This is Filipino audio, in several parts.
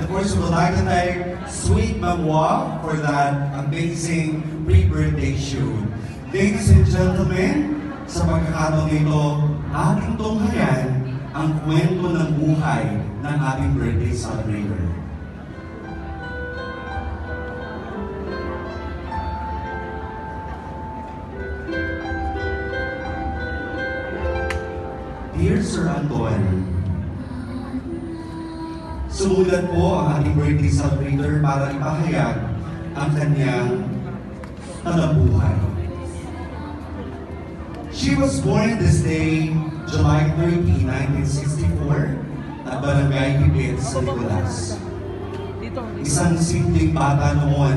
And of course, we like to thank Sweet Mamwa for that amazing pre-birthday shoot. Ladies and gentlemen, sa pagkakataon nito, ating tunghayan ang kwento ng buhay ng ating birthday celebrator. Dear Sir Anton, Sumulat po ang ating birthday celebrator para ipahayag ang kanyang talabuhay. She was born this day, July 30, 1964, at Barangay Hibit sa Nicolas. Isang simpleng bata noon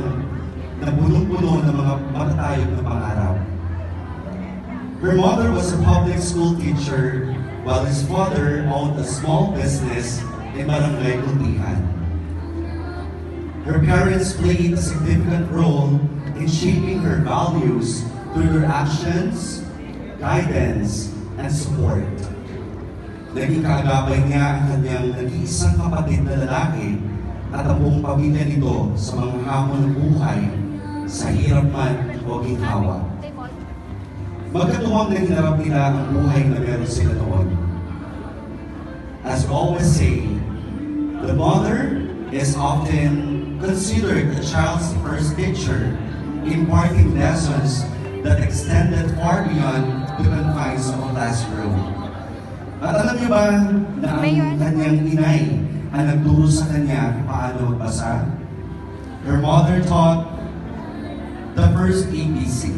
na punong-puno ng mga matatayog na pangarap. Her mother was a public school teacher while his father owned a small business in Barangay Kuntihan. Her parents played a significant role in shaping her values through their actions, guidance, and support. Naging kaagapay niya ang kanyang nag-iisang kapatid na lalaki at ang buong pamilya nito sa mga hamon ng buhay sa hirap man o ginhawa. Magkatuwang na hinarap nila ang buhay na meron sila noon. As we always say, the mother is often considered a child's first teacher, imparting lessons that extended far beyond the confines of a classroom. At alam niyo ba na ang kanyang inay ang nagturo sa kanya kung paano magbasa? Her mother taught the first ABC.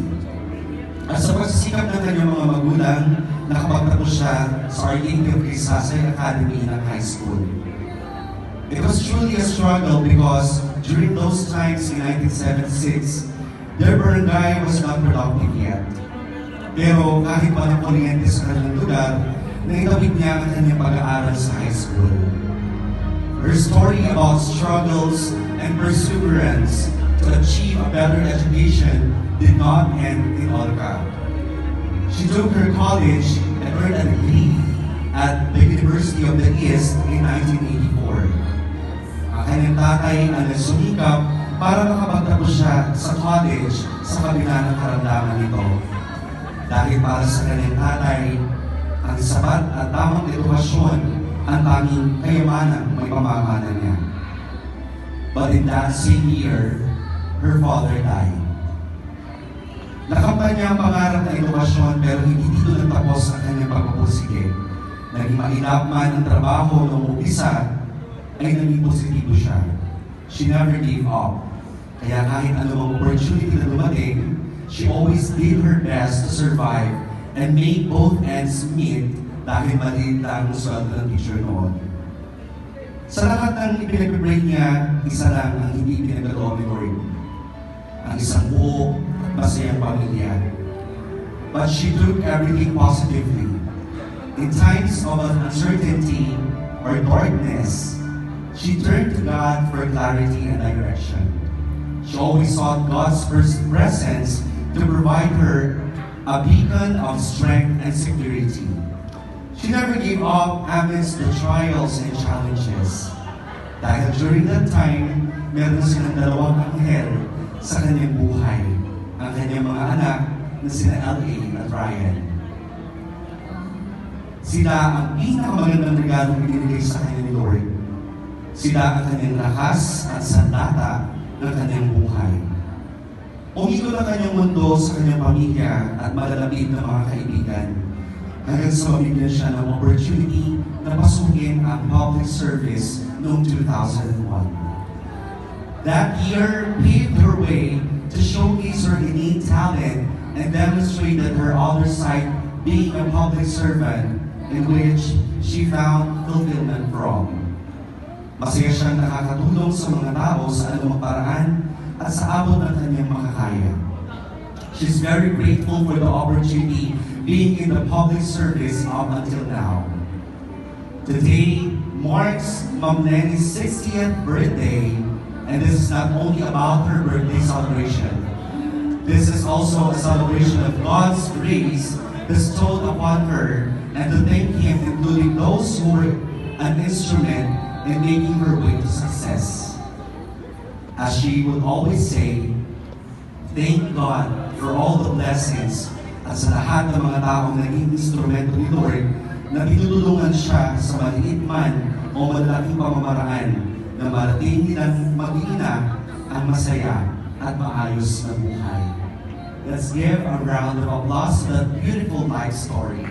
At sa pagsisikap ng kanyang mga magulang, nakapagtapos siya sa Archangel Crisasay Academy ng high school. It was truly a struggle because during those times in 1976, their barangay was not productive yet. Pero kahit pa ng kuryente sa kanilang lugar, naitawid niya ang kanyang pag-aaral sa high school. Her story about struggles and perseverance to achieve a better education did not end in Olga. She took her college and earned a degree at the University of the East in 1984. Ang kanyang tatay ang nagsumikap para makapagtapos siya sa college sa kabila ng karamdaman nito. Dahil para sa kanyang tatay, ang sapat at tamang edukasyon ang tanging kayamanan may pamamana niya. But in that same year, her father died. Nakamtan niya ang pangarap na edukasyon pero hindi dito nagtapos ang kanyang pagpupursige. Naging mahirap man ang trabaho noong umpisa, ay naging positibo siya. She never gave up. Kaya kahit anumang opportunity na dumating, she always did her best to survive and make both ends meet dahil maliit lang ang sweldo ng teacher noon. Sa lahat ng ipinag-break niya, isa lang ang hindi pinagkaloob ni Lord. Ang isang buo at masayang pamilya. But she took everything positively. In times of uncertainty or darkness, she turned to God for clarity and direction. She always sought God's pres- presence to provide her a beacon of strength and security. She never gave up amidst the trials and challenges. Dahil during that time, meron silang dalawang anghel sa kanyang buhay. Ang kanyang mga anak na sina L.A. at Ryan. Sila ang pinakamagandang regalong binigay sa kanya ni Lord. Sila ang kanyang lakas at sandata ng kanyang buhay. Umikot ang kanyang mundo sa kanyang pamilya at malalapit na mga kaibigan hanggang sa mabigyan siya ng opportunity na pasukin ang public service noong 2001. That year paved her way to showcase her innate talent and demonstrated her other side being a public servant in which she found fulfillment from. Masaya siyang nakakatulong sa mga tao sa anumang paraan at sa abot ng kanyang makakaya. She's very grateful for the opportunity being in the public service up until now. Today marks Ma'am Lenny's 60th birthday, and this is not only about her birthday celebration. This is also a celebration of God's grace bestowed upon her and to thank Him, including those who were an instrument in making her way to success. As she would always say, Thank God for all the blessings at sa lahat ng mga taong naging instrumento ni Lord na tinutulungan siya sa maliit man o malalaking pamamaraan na marating nilang mag-iina ang masaya at maayos na buhay. Let's give a round of applause to that beautiful life story.